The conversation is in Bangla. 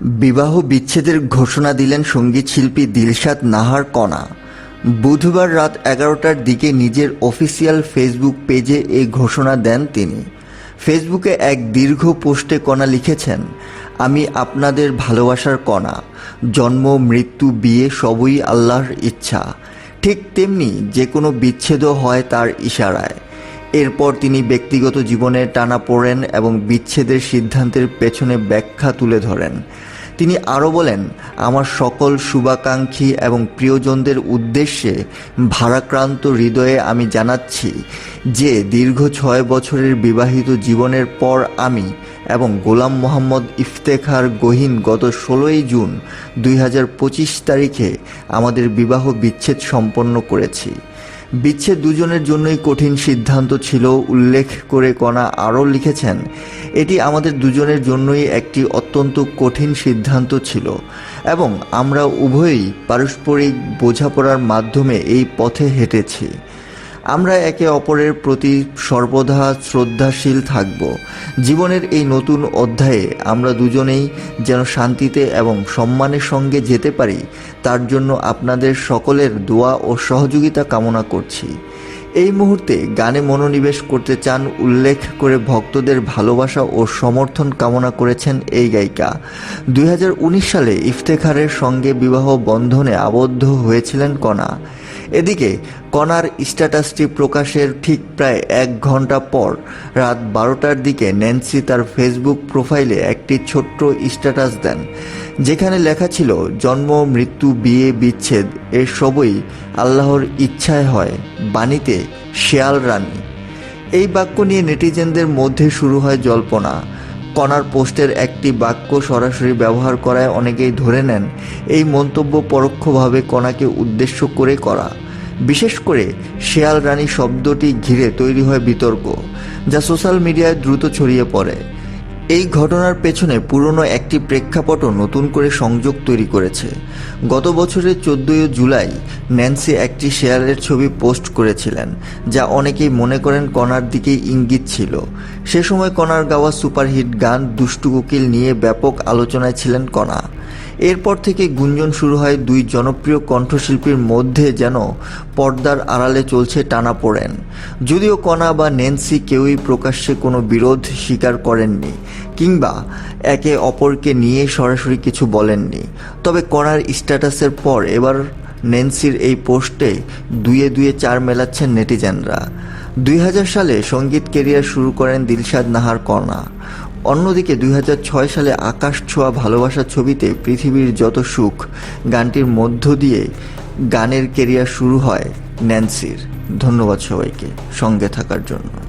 বিবাহ বিচ্ছেদের ঘোষণা দিলেন সংগীত শিল্পী দিলশাদ নাহার কণা। বুধবার রাত এগারোটার দিকে নিজের অফিসিয়াল ফেসবুক পেজে এই ঘোষণা দেন তিনি। ফেসবুকে এক দীর্ঘ পোস্টে কণা লিখেছেন, আমি আপনাদের ভালোবাসার কণা। জন্ম, মৃত্যু, বিয়ে সবই আল্লাহর ইচ্ছা। ঠিক তেমনি যে কোনো বিচ্ছেদও হয় তার ইশারায়। এরপর তিনি ব্যক্তিগত জীবনে টানা পড়েন এবং বিচ্ছেদের সিদ্ধান্তের পেছনে ব্যাখ্যা তুলে ধরেন। তিনি আরও বলেন, আমার সকল শুভাকাঙ্ক্ষী এবং প্রিয়জনদের উদ্দেশ্যে ভারাক্রান্ত হৃদয়ে আমি জানাচ্ছি যে দীর্ঘ ছয় বছরের বিবাহিত জীবনের পর আমি এবং গোলাম মোহাম্মদ ইফতেখার গহিন গত ষোলোই জুন দুই হাজার পঁচিশ তারিখে আমাদের বিবাহ বিচ্ছেদ সম্পন্ন করেছি। বিচ্ছেদ দুজনের জন্যই কঠিন সিদ্ধান্ত ছিল, উল্লেখ করে কণা আরও লিখেছেন, এটি আমাদের দুজনের জন্যই একটি অত্যন্ত কঠিন সিদ্ধান্ত ছিল এবং আমরা উভয়ই পারস্পরিক বোঝাপড়ার মাধ্যমে এই পথে হেঁটেছি। আমরা একে অপরের প্রতি সর্বদা শ্রদ্ধাশীল থাকব। জীবনের এই নতুন অধ্যায়ে আমরা দুজনেই যেন শান্তিতে এবং সম্মানের সঙ্গে যেতে পারি, তার জন্য আপনাদের সকলের দোয়া ও সহযোগিতা কামনা করছি। এই মুহূর্তে গানে মনোনিবেশ করতে চান, উল্লেখ করে ভক্তদের ভালোবাসা ও সমর্থন কামনা করেছেন এই গায়িকা। দুই হাজার উনিশ সালে ইফতেখারের সঙ্গে বিবাহ বন্ধনে আবদ্ধ হয়েছিলেন কণা। এদিকে, কণার স্ট্যাটাসটি প্রকাশের ঠিক প্রায় এক ঘণ্টা পর রাত বারোটার দিকে ন্যান্সি তার ফেসবুক প্রোফাইলে একটি ছোট্ট স্ট্যাটাস দেন। যেখানে লেখা ছিল, জন্ম, মৃত্যু, বিয়ে, বিচ্ছেদ, এর সবই আল্লাহর ইচ্ছায় হয়, বাণীতে শেয়াল রানী। এই বাক্য নিয়ে নেটিজেনদের মধ্যে শুরু হয় জল্পনা। কণার পোস্টের একটি বাক্য সরাসরি ব্যবহার করায় অনেকেই ধরে নেন, এই মন্তব্য পরোক্ষভাবে কণাকে উদ্দেশ্য করে করা। বিশেষ করে শেয়াল রানী শব্দটি ঘিরে তৈরি হয় বিতর্ক, যা সোশ্যাল মিডিয়ায় দ্রুত ছড়িয়ে পড়ে। এই ঘটনার পেছনে পুরনো একটি প্রেক্ষাপটও নতুন করে সংযোগ তৈরি করেছে। গত বছরের চোদ্দই জুলাই ন্যান্সি একটি শেয়ারের ছবি পোস্ট করেছিলেন, যা অনেকেই মনে করেন কণার দিকেই ইঙ্গিত ছিল। সে সময় কণার গাওয়া সুপারহিট গান দুষ্টু কোকিল নিয়ে ব্যাপক আলোচনায় ছিলেন কণা। এরপর থেকে গুঞ্জন শুরু হয় দুই জনপ্রিয় কণ্ঠশিল্পীর মধ্যে যেন পর্দার আড়ালে চলছে টানাপোড়েন যদিও কণা বা নেন্সি কেউই প্রকাশ্যে কোনো বিরোধ স্বীকার করেননি, কিংবা একে অপরকে নিয়ে সরাসরি কিছু বলেননি। তবে কণার স্ট্যাটাসের পর এবার নেন্সির এই পোস্টে দুয়ে দুয়ে চার মেলাচ্ছেন নেটিজেনরা। দুই হাজার সালে সংগীত কেরিয়ার শুরু করেন দিলশাদ নাহার কণা অন্যদিকে দুই হাজার ছয় সালে আকাশ ছোঁয়া ভালোবাসা ছবিতে পৃথিবীর যত সুখ, গানটির মধ্য দিয়ে গানের কেরিয়ার শুরু হয় ন্যান্সির। ধন্যবাদ সবাইকে সঙ্গে থাকার জন্য।